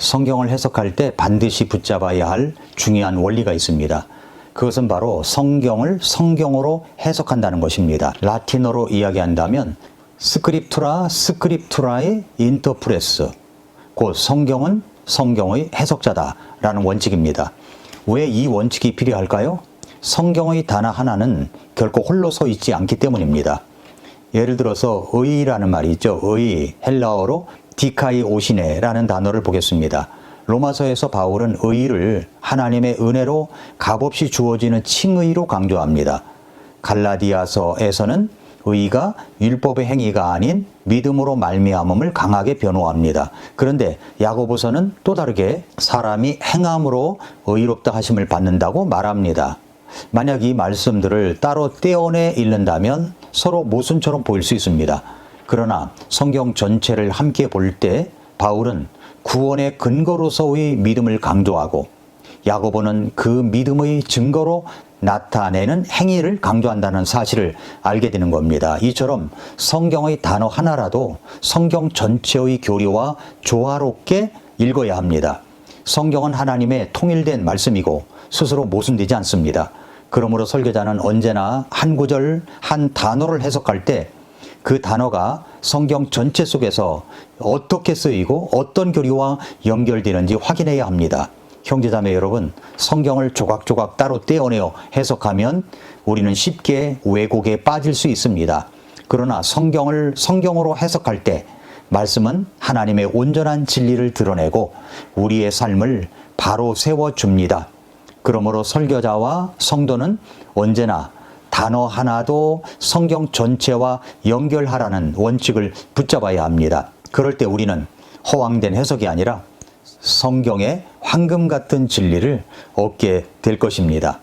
성경을 해석할 때 반드시 붙잡아야 할 중요한 원리가 있습니다. 그것은 바로 성경을 성경으로 해석한다는 것입니다. 라틴어로 이야기한다면 스크립투라 스크립투라의 인터프레스 곧 성경은 성경의 해석자다라는 원칙입니다. 왜 이 원칙이 필요할까요? 성경의 단어 하나는 결코 홀로 서 있지 않기 때문입니다. 예를 들어서 의라는 말이 있죠. 의 헬라어로 디카이 오시네라는 단어를 보겠습니다. 로마서에서 바울은 의를 하나님의 은혜로 값없이 주어지는 칭의로 강조합니다. 갈라디아서에서는 의가 율법의 행위가 아닌 믿음으로 말미암음을 강하게 변호합니다. 그런데 야고보서는 또 다르게 사람이 행함으로 의롭다 하심을 받는다고 말합니다. 만약 이 말씀들을 따로 떼어내 읽는다면 서로 모순처럼 보일 수 있습니다. 그러나 성경 전체를 함께 볼 때 바울은 구원의 근거로서의 믿음을 강조하고 야고보는 그 믿음의 증거로 나타내는 행위를 강조한다는 사실을 알게 되는 겁니다. 이처럼 성경의 단어 하나라도 성경 전체의 교리와 조화롭게 읽어야 합니다. 성경은 하나님의 통일된 말씀이고 스스로 모순되지 않습니다. 그러므로 설교자는 언제나 한 구절, 한 단어를 해석할 때 그 단어가 성경 전체 속에서 어떻게 쓰이고 어떤 교리와 연결되는지 확인해야 합니다. 형제자매 여러분, 성경을 조각조각 따로 떼어내어 해석하면 우리는 쉽게 왜곡에 빠질 수 있습니다. 그러나 성경을 성경으로 해석할 때 말씀은 하나님의 온전한 진리를 드러내고 우리의 삶을 바로 세워줍니다. 그러므로 설교자와 성도는 언제나 단어 하나도 성경 전체와 연결하라는 원칙을 붙잡아야 합니다. 그럴 때 우리는 허황된 해석이 아니라 성경의 황금 같은 진리를 얻게 될 것입니다.